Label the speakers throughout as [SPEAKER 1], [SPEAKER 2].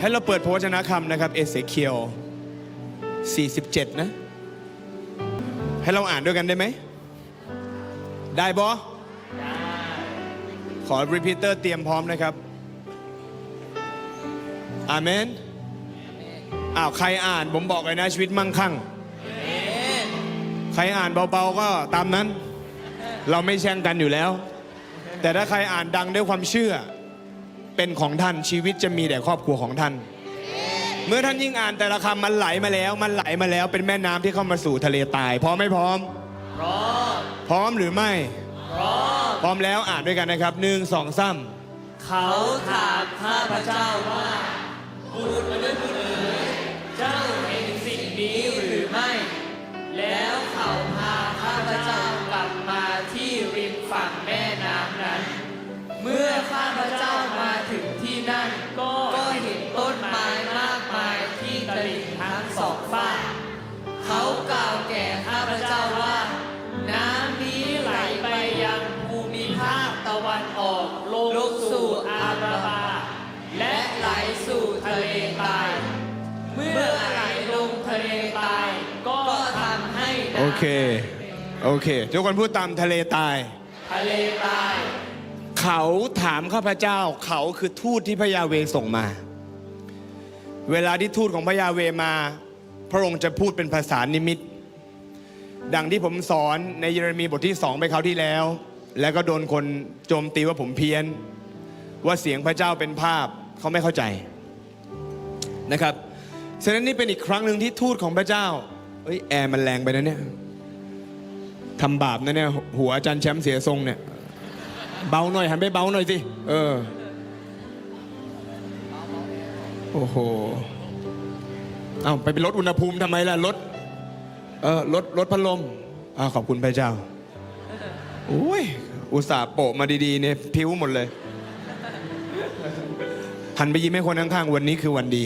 [SPEAKER 1] ให้เราเปิดพระวจนะคำนะครับ เอเสเคียว 47 นะ ให้เราอ่านด้วยกันได้ไหม ได้บอขอรีพีเตอร์เตรียมพร้อมนะครับ อาเมน อ้าว ใครอ่านผมบอกเลยนะ ชีวิตมั่งคั่ง ใครอ่านเบาๆก็ตามนั้น เราไม่แช่งกันอยู่แล้ว แต่ถ้าใครอ่านดังด้วยความเชื่อ เป็นของท่านชีวิตจะมีแต่ครอบครัวของท่าน เมื่อท่านยิ่งอ่านแต่ละคำมันไหลมาแล้ว มันไหลมาแล้วเป็นแม่น้ำที่เข้ามาสู่ทะเลตาย พร้อมไม่พร้อม พร้อม พร้อมหรือไม่ พร้อม พร้อมแล้วอ่านด้วยกันนะครับหนึ่งสองสาม
[SPEAKER 2] เขาถามข้าพเจ้าว่าบุตรมนุษย์เอ๋ยเจ้าเห็นสิ่งนี้หรือไม่ แล้วเขาพาข้าพเจ้ากลับมาที่ริมฝั่งแม่น้ำนั้น เมื่อข้าพ เค
[SPEAKER 1] โอเค ทุกคนพูดตามทะเลตาย
[SPEAKER 2] ทะเลตาย
[SPEAKER 1] เขาถามข้าพเจ้า เขาคือทูตที่พระยาเวส่งมา เวลาที่ทูตของพระยาเวมา พระองค์จะพูดเป็นภาษานิมิต ดังที่ผมสอนในเยเรมีบทที่สองไปคราวที่แล้ว แล้วก็โดนคนโจมตีว่าผมเพี้ยน ว่าเสียงพระเจ้าเป็นภาพเขาไม่เข้าใจนะครับฉะนั้นนี่เป็นอีกครั้งหนึ่งที่ทูตของพระเจ้าเอ้ยแอร์มันแรงไปนะเนี่ย ทำบาปนะเนี่ยหัวอาจารย์แชมป์เสียทรงเนี่ย เบาหน่อยหันไปเบาหน่อยสิ เออ โอ้โห เอาไปเป็นลดอุณหภูมิทำไมล่ะลดเออลดลดพัดลมอ่าขอบคุณพระเจ้าโอ้ยอุตส่าห์โปะมาดีๆเนี่ยพิ้วหมดเลยหันไปยิ้มให้คนข้างๆวันนี้คือวันดี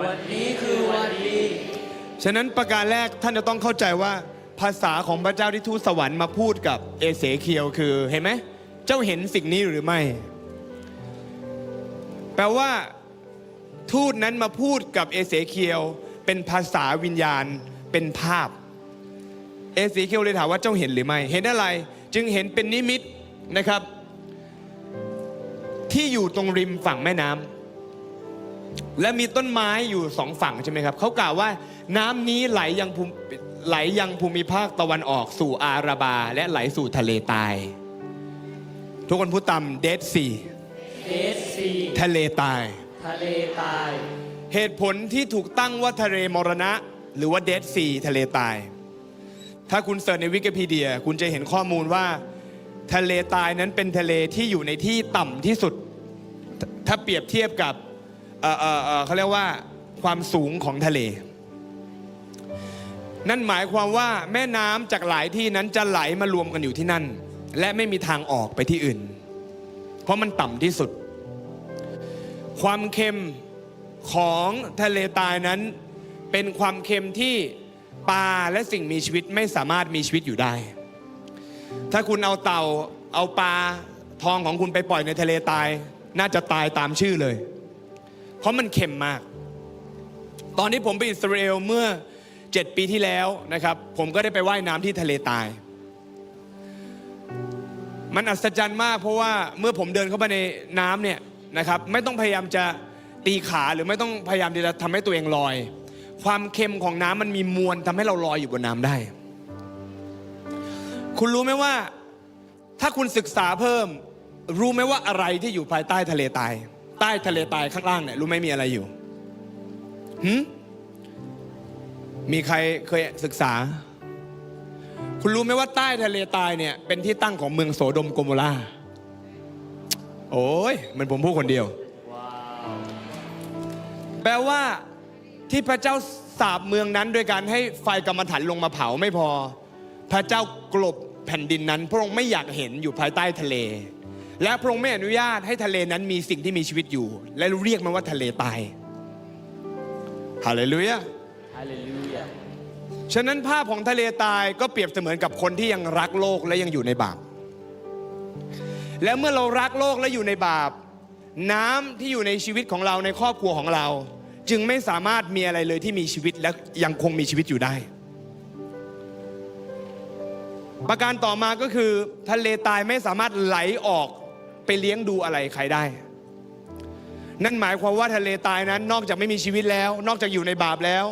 [SPEAKER 2] วันนี้คือวันดี
[SPEAKER 1] ฉะนั้นประการแรกท่านจะต้องเข้าใจว่า ภาษาของพระเจ้าที่ทูตสวรรค์มาพูดกับเอเสเคียวคือเห็นไหม เจ้าเห็นสิ่งนี้หรือไม่ แปลว่า ทูตนั้นมาพูดกับเอเสเคียว เป็นภาษาวิญญาณเป็นภาพ เอเสเคียวเลยถามว่าเจ้าเห็นหรือไม่ เห็นอะไร จึงเห็นเป็นนิมิตนะครับ ที่อยู่ตรงริมฝั่งแม่น้ำและมีต้นไม้อยู่สองฝั่งใช่ไหมครับเขากล่าวว่าน้ำนี้ไหลยังภูมิ ไหลยังภูมิภาคตะวันออกสู่อาราบา และไหลสู่ทะเลตาย ทุกคนพูดตามเดดซี
[SPEAKER 2] เดสซี
[SPEAKER 1] ทะเลตาย
[SPEAKER 2] ทะเลตาย
[SPEAKER 1] เหตุผลที่ถูกตั้งว่าทะเลมรณะ หรือว่าเดดซีทะเลตาย ถ้าคุณเสิร์ชในวิกิพีเดีย คุณจะเห็นข้อมูลว่า ทะเลตายนั้นเป็นทะเลที่อยู่ในที่ต่ำที่สุด ถ้าเปรียบเทียบกับเอ่อเอ่อเอ่อเขาเรียกว่าความสูงของทะเล นั่นหมายความว่าแม่น้ำจากหลายที่นั้นจะไหลมารวมกันอยู่ที่นั่น และไม่มีทางออกไปที่อื่น เพราะมันต่ำที่สุด ความเค็มของทะเลทรายนั้น เป็นความเค็มที่ปลาและสิ่งมีชีวิตไม่สามารถมีชีวิตอยู่ได้ ถ้าคุณเอาเต่าเอาปลาทองของคุณไปปล่อยในทะเลตาย น่าจะตายตามชื่อเลย เพราะมันเค็มมาก ตอนที่ผมไปอิสราเอลเมื่อ 7 ปีที่แล้วนะครับ ผมก็ได้ไปว่ายน้ำที่ทะเลตาย มันอัศจรรย์มากเพราะว่าเมื่อผมเดินเข้าไปในน้ำเนี่ยนะครับ ไม่ต้องพยายามจะตีขาหรือไม่ต้องพยายามที่จะทำให้ตัวเองลอย ความเค็มของน้ำมันมีมวลทำให้เราลอยอยู่บนน้ำได้ คุณรู้ไหมว่า ถ้าคุณศึกษาเพิ่ม รู้ไหมว่าอะไรที่อยู่ภายใต้ทะเลตาย ใต้ทะเลตายข้างล่างเนี่ยรู้ไหมมีอะไรอยู่หืม มีใครเคยศึกษา คุณรู้ไหมว่าใต้ทะเลตายเนี่ย เป็นที่ตั้งของเมืองโสดมโกโมราโอ้ยเหมันผมพูดคนเดียว แปลว่าที่พระเจ้าสาบเมืองนั้น โดยการให้ไฟกรรมฐานลงมาเผาไม่พอ พระเจ้ากลบแผ่นดินนั้น พระองค์ไม่อยากเห็นอยู่ภายใต้ทะเล และพระองค์ไม่อนุญาตให้ทะเลนั้นมีสิ่งที่มีชีวิตอยู่ และเรียกมันว่าทะเลตายฮาเลลูยา
[SPEAKER 2] ฮาเลลูยา
[SPEAKER 1] ฉะนั้นภาพของทะเลตายก็เปรียบเสมือนกับคนที่ยังรักโลกและยังอยู่ในบาป และเมื่อเรารักโลกและอยู่ในบาป น้ำที่อยู่ในชีวิตของเราในครอบครัวของเรา จึงไม่สามารถมีอะไรเลยที่มีชีวิตและยังคงมีชีวิตอยู่ได้ ประการต่อมาก็คือทะเลตายไม่สามารถไหลออกไปเลี้ยงดูอะไรใครได้ นั่นหมายความว่าทะเลตายนั้นนอกจากไม่มีชีวิตแล้ว นอกจากอยู่ในบาปแล้ว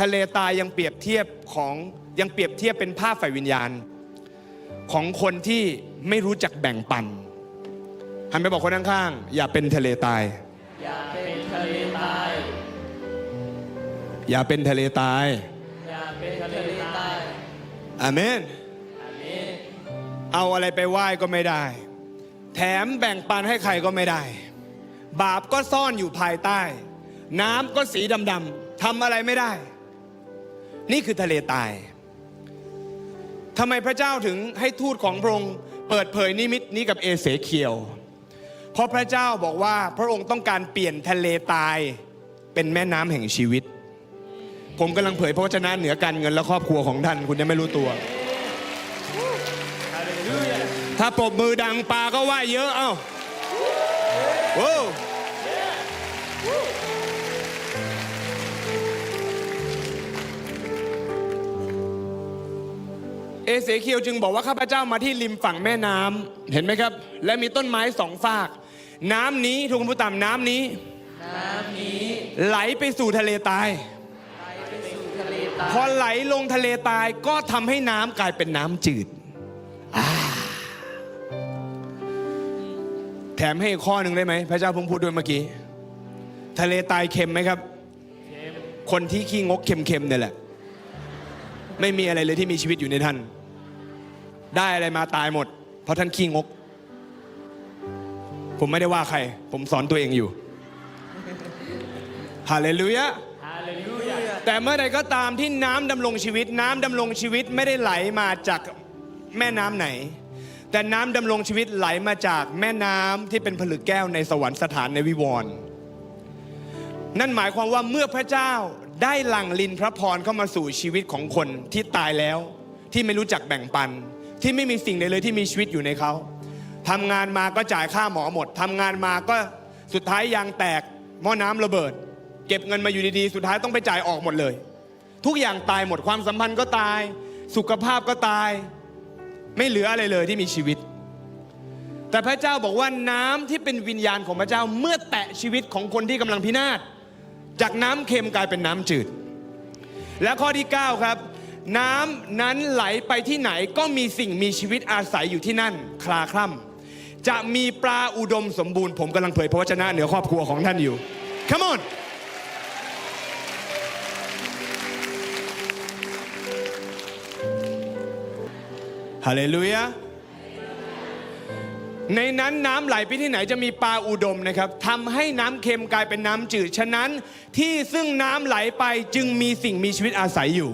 [SPEAKER 1] ทะเลตายยังเปรียบเทียบของยังเปรียบเทียบเป็นภาพฝ่ายวิญญาณ ของคนที่ไม่รู้จักแบ่งปันหันไปบอกคนข้างๆอย่าเป็นทะเลตาย
[SPEAKER 2] อย่าเป็นทะเลตาย
[SPEAKER 1] อย่าเป็นทะเลตาย
[SPEAKER 2] อย่าเป็นทะเลตาย
[SPEAKER 1] อาเมน
[SPEAKER 2] อาเมน
[SPEAKER 1] เอาอะไรไปไหว้ก็ไม่ได้ แถมแบ่งปันให้ใครก็ไม่ได้ บาปก็ซ่อนอยู่ภายใต้ น้ำก็สีดำๆทำอะไรไม่ได้ นี่คือทะเลตายทำไมพระเจ้าถึงให้ทูตของพระองค์เปิดเผยนิมิตนี้กับเอเสเคียว เพราะพระเจ้าบอกว่าพระองค์ต้องการเปลี่ยนทะเลตายเป็นแม่น้ำแห่งชีวิต ผมกำลังเผยพระวจนะเหนือการเงินและครอบครัวของท่าน คุณยังไม่รู้ตัว ถ้าปรบมือดังปลาก็ว่าเยอะ เอ้าโว้ เอเสเคียวจึงบอกว่าข้าพเจ้ามาที่ริมฝั่งแม่น้ำเห็นไหมครับ และมีต้นไม้สองฝาก น้ำนี้ทุกคนผู้ตามน้ำนี้
[SPEAKER 2] น้ำนี้
[SPEAKER 1] ไหลไปสู่ทะเลตาย
[SPEAKER 2] ไหลไปสู่ทะเลตาย
[SPEAKER 1] พอไหลลงทะเลตายก็ทำให้น้ำกลายเป็นน้ำจืดอ่าแถมให้อีกข้อหนึ่งได้ไหมพระเจ้าเพิ่งพูดด้วยเมื่อกี้ ทะเลตายเค็มไหมครับ คนที่ขี้งกเค็มๆเนี่ยแหละ ไม่มีอะไรเลยที่มีชีวิตอยู่ในท่าน ได้อะไรมาตายหมด เพราะท่านขี้งก ผมไม่ได้ว่าใคร ผมสอนตัวเองอยู่ฮาเลลูยา
[SPEAKER 2] ฮาเลลูยา
[SPEAKER 1] แต่เมื่อใดก็ตามที่น้ำดำรงชีวิต น้ำดำรงชีวิตไม่ได้ไหลมาจากแม่น้ำไหน แต่น้ำดำรงชีวิตไหลมาจากแม่น้ำที่เป็นผลึกแก้วในสวรรคสถานในวิวรณ์นั่นหมายความว่าเมื่อพระเจ้า ได้หลั่งลินพระพรเข้ามาสู่ชีวิตของคนที่ตายแล้ว ที่ไม่รู้จักแบ่งปัน ที่ไม่มีสิ่งใดเลยที่มีชีวิตอยู่ในเขาทำงานมาก็จ่ายค่าหมอหมดทำงานมาก็สุดท้ายยางแตกหม้อน้ำระเบิด เก็บเงินมาอยู่ดีๆ สุดท้ายต้องไปจ่ายออกหมดเลย ทุกอย่างตายหมดความสัมพันธ์ก็ตาย สุขภาพก็ตาย ไม่เหลืออะไรเลยที่มีชีวิต แต่พระเจ้าบอกว่าน้ำที่เป็นวิญญาณของพระเจ้าเมื่อแตะชีวิตของคนที่กำลังพินาศ จากน้ำเค็มกลายเป็นน้ำจืด และข้อที่ 9 ครับ น้ำนั้นไหลไปที่ไหนก็มีสิ่งมีชีวิตอาศัยอยู่ที่นั่น คลาคล่ำจะมีปลาอุดมสมบูรณ์ผมกำลังเผยพระวจนะเหนือครอบครัวของท่านอยู่ Come on ฮาเลลูยา ในนั้นน้ำไหลไปที่ไหนจะมีปลาอุดมนะครับทำให้น้ำเค็มกลายเป็นน้ำจืด ฉะนั้นที่ซึ่งน้ำไหลไปจึงมีสิ่งมีชีวิตอาศัยอยู่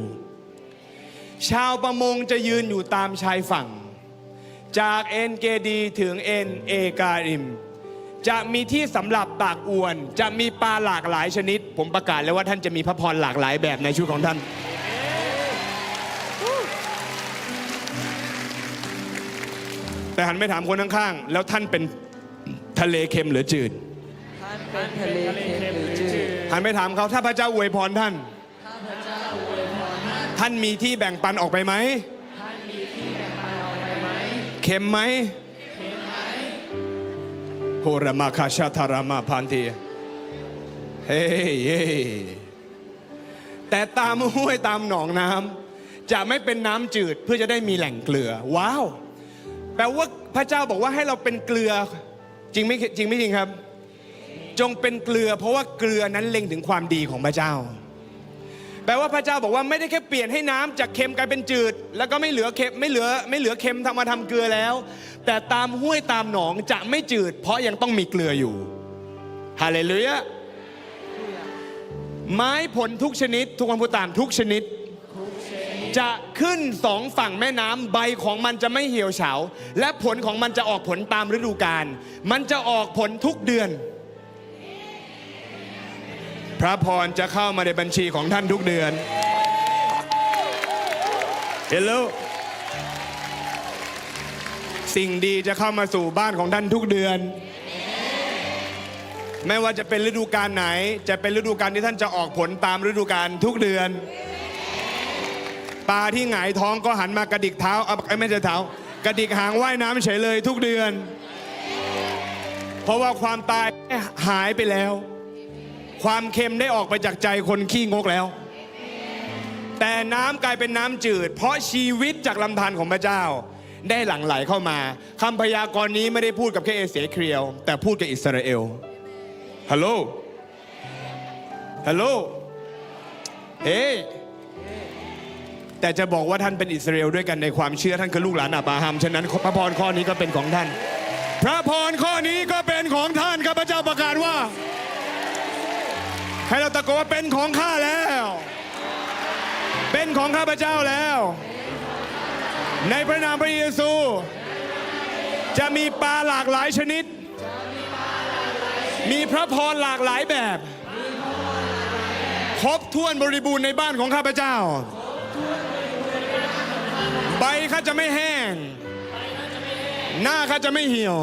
[SPEAKER 1] ชาวประมงจะยืนอยู่ตามชายฝั่ง จากเอ็นเกดีถึงเอ็นเอกาอิม จะมีที่สำหรับตากอวน จะมีปลาหลากหลายชนิด ผมประกาศแล้วว่าท่านจะมีพระพรหลากหลายแบบในชีวิตของท่าน แต่หันไปถามคนข้างๆ แล้วท่านเป็นทะเลเค็มหรือจืด
[SPEAKER 2] ท่านเป็นทะเลเค็มหรือจืด
[SPEAKER 1] หันไปถามเขาถ้าพระเจ้าอวยพรท่าน
[SPEAKER 2] ถ้าพระเจ้าอวยพรท่าน
[SPEAKER 1] ท่านมีที่แบ่งปันออกไปไหม
[SPEAKER 2] ท่านมีที่แบ่งปันออกไปไหม
[SPEAKER 1] เค็มไหมโหรามาคาชาธารามาพันธีเฮ้ยเฮ้ยแต่ตามห้วยตามหนองน้ำจะไม่เป็นน้ำจืดเพื่อจะได้มีแหล่งเกลือ ว้าว แปลว่าพระเจ้าบอกว่าให้เราเป็นเกลือจริงไม่จริงไม่จริงครับ จงเป็นเกลือ เพราะว่าเกลือนั้นเล็งถึงความดีของพระเจ้า แปลว่าพระเจ้าบอกว่าไม่ได้แค่เปลี่ยนให้น้ำจากเค็มกลายเป็นจืด แล้วก็ไม่เหลือเค็มไม่เหลือไม่เหลือเค็มทำมาทำเกลือแล้ว แต่ตามห้วยตามหนองจะไม่จืด เพราะยังต้องมีเกลืออยู่ฮาเลลูยาไม้ผลทุกชนิด ทุกคนพูดตามทุกชนิด จะขึ้นสองฝั่งแม่น้ำใบของมันจะไม่เหี่ยวเฉา และผลของมันจะออกผลตามฤดูกาลมันจะออกผลทุกเดือน พระพรจะเข้ามาในบัญชีของท่านทุกเดือนเฮลโลสิ่งดีจะเข้ามาสู่บ้านของท่านทุกเดือน ไม่ว่าจะเป็นฤดูกาลไหน จะเป็นฤดูกาลที่ท่านจะออกผลตามฤดูกาลทุกเดือน ปลาที่หงายท้องก็หันมากระดิกเท้าเอาเอ้ยไม่ใช่เท้ากระดิกหางว่ายน้ำเฉยเลยทุกเดือน เพราะว่าความตายหายไปแล้ว ความเค็มได้ออกไปจากใจคนขี้งกแล้ว แต่น้ำกลายเป็นน้ำจืด เพราะชีวิตจากลำธารของพระเจ้า ได้หลั่งไหลเข้ามาคำพยากรณ์นี้ไม่ได้พูดกับแค่เอเสเครียว แต่พูดกับอิสราเอลฮัลโหลฮัลโหลเฮ้ แต่จะบอกว่าท่านเป็นอิสราเอลด้วยกันในความเชื่อท่านคือลูกหลานอับราฮัมฉะนั้นพระพรข้อนี้ก็เป็นของท่าน พระพรข้อนี้ก็เป็นของท่านข้าพเจ้าประกาศว่า ให้เราตะโกนว่าเป็นของข้าแล้ว เป็นของข้าพเจ้าแล้ว ในพระนามพระเยซู จะมีปลาหลากหลายชนิด มีพระพรหลากหลายแบบ ครบถ้วนบริบูรณ์ในบ้านของข้าพเจ้า ใบข้าจะไม่แห้ง หน้าข้าจะไม่เหี่ยว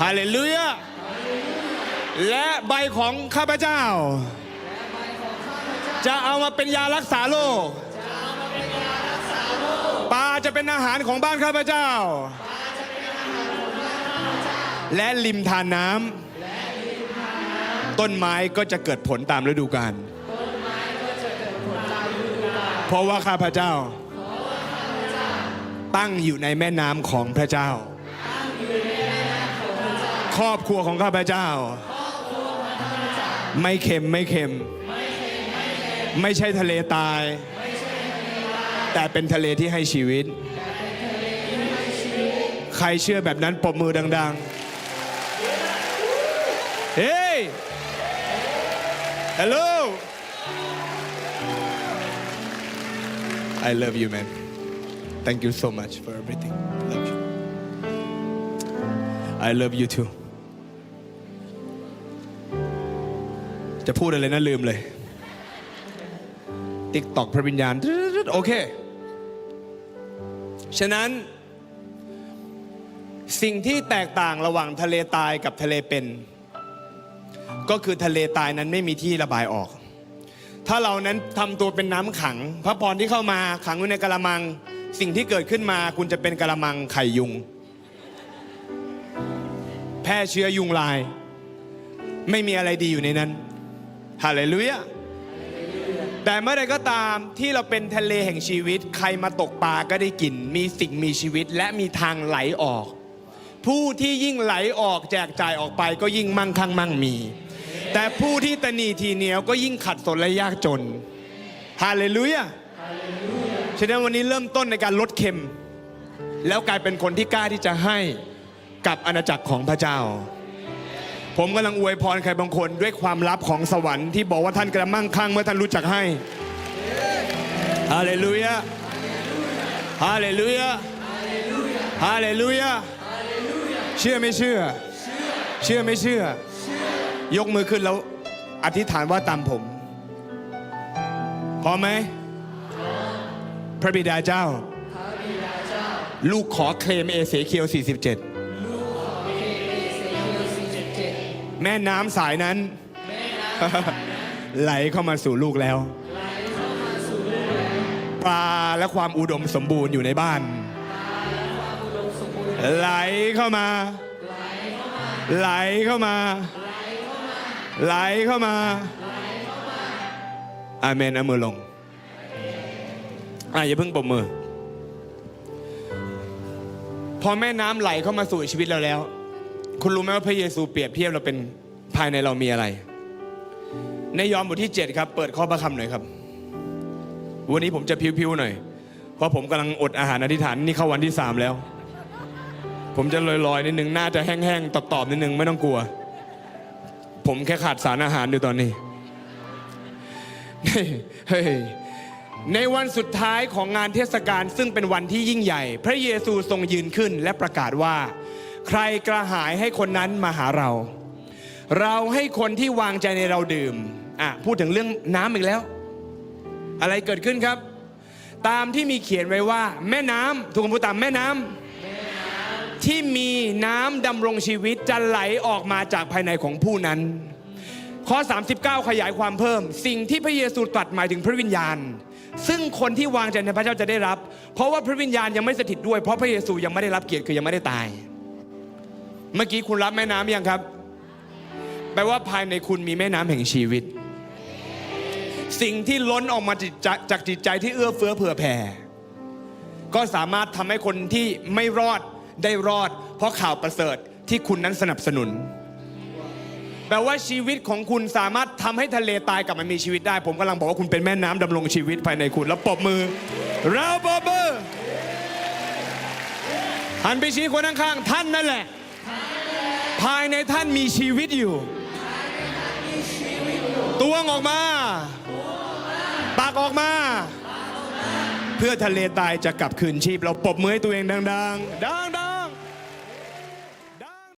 [SPEAKER 1] ฮาเลลูยา และใบของข้าพเจ้า จะเอามาเป็นยารักษาโรค ปลาจะเป็นอาหารของบ้านข้าพเจ้า และริมทานน้ำ ต้นไม้ก็จะเกิดผลตามฤดูกาล เพราะว่าข้าพเจ้า ตั้งอยู่ในแม่น้ำของพระเจ้า ครอบครัวของข้าพเจ้า ไม่เค็มไม่เค็ม ไม่ใช่ทะเลตาย แต่เป็นทะเลที่ให้ชีวิต ใครเชื่อแบบนั้นปรบมือดัง ๆ เฮ้ย I love you man thank you so much for everything love you I love you too จะพูดอะไรนะลืมเลย ติ๊กตอกพระวิญญาณ โอเค ฉะนั้น สิ่งที่แตกต่างระหว่างทะเลตายกับทะเลเป็น ก็คือทะเลตายนั้นไม่มีที่ระบายออก ถ้าเรานั้นทำตัวเป็นน้ำขัง พระพรที่เข้ามาขังอยู่ในกระมัง สิ่งที่เกิดขึ้นมาคุณจะเป็นกระมังไข่ยุง แพร่เชื้อยุงลาย ไม่มีอะไรดีอยู่ในนั้นฮาเลลูยาแต่เมื่อใดก็ตามที่เราเป็นทะเลแห่งชีวิต ใครมาตกปลาก็ได้กิน มีสิ่งมีชีวิตและมีทางไหลออก ผู้ที่ยิ่งไหลออกแจกจ่ายออกไปก็ยิ่งมั่งคั่งมั่งมี แต่ผู้ที่ตนีทีเหนียวก็ยิ่งขัดสนและยากจนฮาเลลูยาฉะนั้นวันนี้เริ่มต้นในการลดเค็ม แล้วกลายเป็นคนที่กล้าที่จะให้กับอาณาจักรของพระเจ้า ผมกำลังอวยพรใครบางคนด้วยความลับของสวรรค์ที่บอกว่าท่านกระมั่งคั่งเมื่อท่านรู้จักให้ฮาเลลูยาฮาเลลูยาฮาเลลูยาเชื่อไม่เชื่อ เชื่อไม่เชื่อ ยกมือขึ้นแล้ว อธิษฐานว่าตามผม พร้อมไหม พระบิดาเจ้า ลูกขอเคลมเอเสเคียว 47 แม่น้ำสายนั้น ไหลเข้ามาสู่ลูกแล้ว ปลาและความอุดมสมบูรณ์อยู่ในบ้าน ไหลเข้ามา ไหลเข้ามา ไหลเข้ามาอาเมนเอามือลงอะอย่าเพิ่งปรบมือ พอแม่น้ำไหลเข้ามาสู่ชีวิตเราแล้ว คุณรู้ไหมว่าพระเยซูเปรียบเทียบเราเป็นภายในเรามีอะไร ในยอห์นบทที่ 7 ครับ เปิดข้อพระคำหน่อยครับ วันนี้ผมจะพิวๆหน่อย เพราะผมกำลังอดอาหารอธิษฐานนี่เข้าวันที่3แล้ว ผมจะลอยๆนิดนึงหน้าจะแห้งๆตอบๆนิดนึงไม่ต้องกลัว ผมแค่ขาดสารอาหารอยู่ตอนนี้ เฮ้ยในวันสุดท้ายของงานเทศกาลซึ่งเป็นวันที่ยิ่งใหญ่ พระเยซูทรงยืนขึ้นและประกาศว่า ใครกระหายให้คนนั้นมาหาเรา เราให้คนที่วางใจในเราดื่มอะพูดถึงเรื่องน้ำอีกแล้ว อะไรเกิดขึ้นครับ ตามที่มีเขียนไว้ว่า แม่น้ำถูกคำพูดตามแม่น้ำ ที่มีน้ำดำรงชีวิตจะไหลออกมาจากภายในของผู้นั้น ข้อ 39 ขยายความเพิ่ม สิ่งที่พระเยซูตรัสหมายถึงพระวิญญาณ ซึ่งคนที่วางใจในพระเจ้าจะได้รับ เพราะว่าพระวิญญาณยังไม่สถิตด้วยเพราะพระเยซูยังไม่ได้รับเกียรติคือยังไม่ได้ตาย เมื่อกี้คุณรับแม่น้ำยังครับแปลว่าภายในคุณมีแม่น้ำแห่งชีวิต สิ่งที่ล้นออกมาจิตใจจากจิตใจที่เอื้อเฟื้อเผื่อแผ่ ก็สามารถทำให้คนที่ไม่รอด ได้รอด เพราะข่าวประเสริฐที่คุณนั้นสนับสนุน แปลว่าชีวิตของคุณสามารถทำให้ทะเลตายกลับมามีชีวิตได้ ผมกำลังบอกว่าคุณเป็นแม่น้ำดำรงชีวิตภายในคุณ แล้วปรบมือเราปรบมือหันไปชี้คนข้างๆท่านนั่นแหละ ภายในท่านมีชีวิตอยู่ตัวงออกมาปากออกมา เพื่อทะเลตายจะกลับคืนชีพ เราปรบมือให้ตัวเองดัง ๆ ดัง